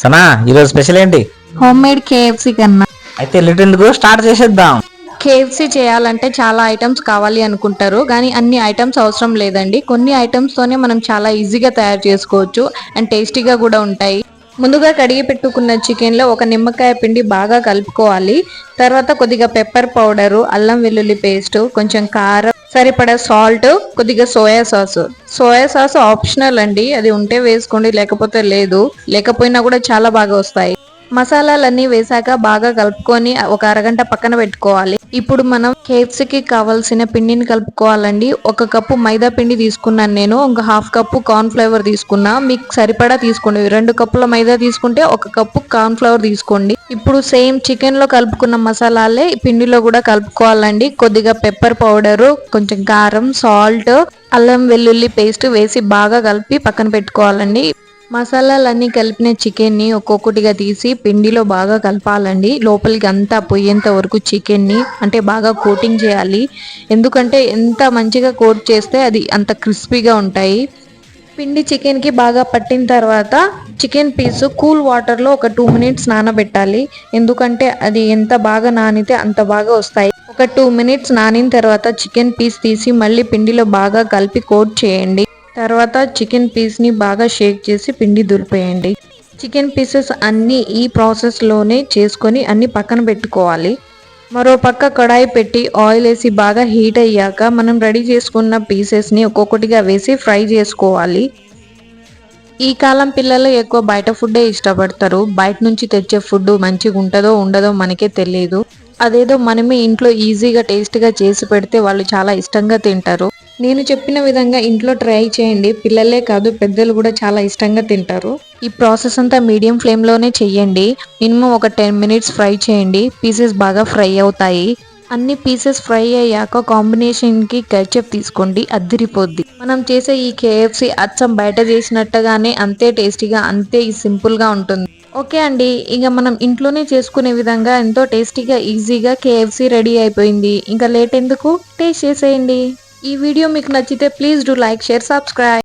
సనా ఈరోజు స్పెషల్ ఏంటి? Home made KFC కన్నా. అయితే లిటిల్ ఎందుకు? స్టార్ట్ చేసేద్దాం. కేఎఫ్సి చేయాలంటే చాలా ఐటమ్స్ కావాలి అనుకుంటారు కానీ అన్ని ఐటమ్స్ అవసరం లేదండి. కొన్ని ఐటమ్స్ తోనే మనం చాలా ఈజీగా తయారు చేసుకోవచ్చు అండ్ టేస్టీగా కూడా ఉంటాయి. ముందుగా కడిగి పెట్టుకున్న చికెన్లో ఒక నిమ్మకాయ పిండి బాగా కలుపుకోవాలి. తర్వాత కొద్దిగా పెప్పర్ పౌడరు అల్లం వెల్లుల్లి పేస్ట్ కొంచెం కారం సరిపడా సాల్ట్ కొద్దిగా soya sauce. Soya sauce optional అండి. అది ఉంటే వేసుకోండి లేకపోతే లేదు. లేకపోయినా కూడా చాలా బాగా వస్తాయి. మసాలాలన్నీ వేసాక బాగా కలుపుకొని ఒక అరగంట పక్కన పెట్టుకోవాలి. ఇప్పుడు మనం కేఎఫ్సీ కి కావాల్సిన పిండిని కలుపుకోవాలండి. ఒక కప్పు మైదా పిండి తీసుకున్నాను నేను. ఒక హాఫ్ కప్పు కార్న్ ఫ్లవర్ తీసుకున్నా. మీకు సరిపడా తీసుకోండి. రెండు కప్పుల మైదా తీసుకుంటే ఒక కప్పు కార్న్ ఫ్లవర్ తీసుకోండి. ఇప్పుడు సేమ్ చికెన్లో కలుపుకున్న మసాలాలే పిండిలో కూడా కలుపుకోవాలండి. కొద్దిగా పెప్పర్ పౌడరు కొంచెం కారం సాల్ట్ అల్లం వెల్లుల్లి పేస్ట్ వేసి బాగా కలిపి పక్కన పెట్టుకోవాలండి. మసాలాలన్నీ కలిపిన చికెన్ని ఒక్కొక్కటిగా తీసి పిండిలో బాగా కలపాలండి. లోపలికి అంతా పోయేంత వరకు చికెన్ని అంటే బాగా కోటింగ్ చేయాలి. ఎందుకంటే ఎంత మంచిగా కోట్ చేస్తే అది అంత క్రిస్పీగా ఉంటాయి. పిండి చికెన్కి బాగా పట్టిన తర్వాత చికెన్ పీసు కూల్ వాటర్లో ఒక టూ మినిట్స్ నానబెట్టాలి. ఎందుకంటే అది ఎంత బాగా నానితే అంత బాగా వస్తాయి. ఒక టూ మినిట్స్ నానిన తర్వాత చికెన్ పీస్ తీసి మళ్ళీ పిండిలో బాగా కలిపి కోట్ చేయండి. తర్వాత చికెన్ పీస్ని బాగా షేక్ చేసి పిండి దులిపేయండి. చికెన్ పీసెస్ అన్నీ ఈ ప్రాసెస్లోనే చేసుకొని అన్ని పక్కన పెట్టుకోవాలి. మరో పక్క కడాయి పెట్టి ఆయిల్ వేసి బాగా హీట్ అయ్యాక మనం రెడీ చేసుకున్న పీసెస్ని ఒక్కొక్కటిగా వేసి ఫ్రై చేసుకోవాలి. ఈ కాలం పిల్లలు ఎక్కువ బయట ఫుడ్డే ఇష్టపడతారు. బయట నుంచి తెచ్చే ఫుడ్ మంచిగా ఉంటుందో ఉండదో మనకే తెలియదు అదేదో మనమే ఇంట్లో ఈజీగా టేస్ట్గా చేసి పెడితే వాళ్ళు చాలా ఇష్టంగా తింటారు. నేను చెప్పిన విధంగా ఇంట్లో ట్రై చేయండి. పిల్లలే కాదు పెద్దలు కూడా చాలా ఇష్టంగా తింటారు. ఈ ప్రాసెస్ అంతా మీడియం ఫ్లేమ్లోనే చెయ్యండి. మినిమం ఒక టెన్ మినిట్స్ ఫ్రై చేయండి. పీసెస్ బాగా ఫ్రై అవుతాయి. అన్ని పీసెస్ ఫ్రై అయ్యాక కాంబినేషన్కి తీసుకోండి అద్దిరిపోద్ది. మనం చేసే ఈ కేఎఫ్సి అచ్చం బయట చేసినట్టుగానే అంతే టేస్టీగా అంతే సింపుల్గా ఉంటుంది. ఓకే అండి ఇక మనం ఇంట్లోనే చేసుకునే విధంగా ఎంతో టేస్టీగా ఈజీగా కేఎఫ్సి రెడీ అయిపోయింది. ఇంకా లేట్ ఎందుకు? టేస్ట్ చేసేయండి. ఈ వీడియో మీకు నచ్చితే please do like share subscribe.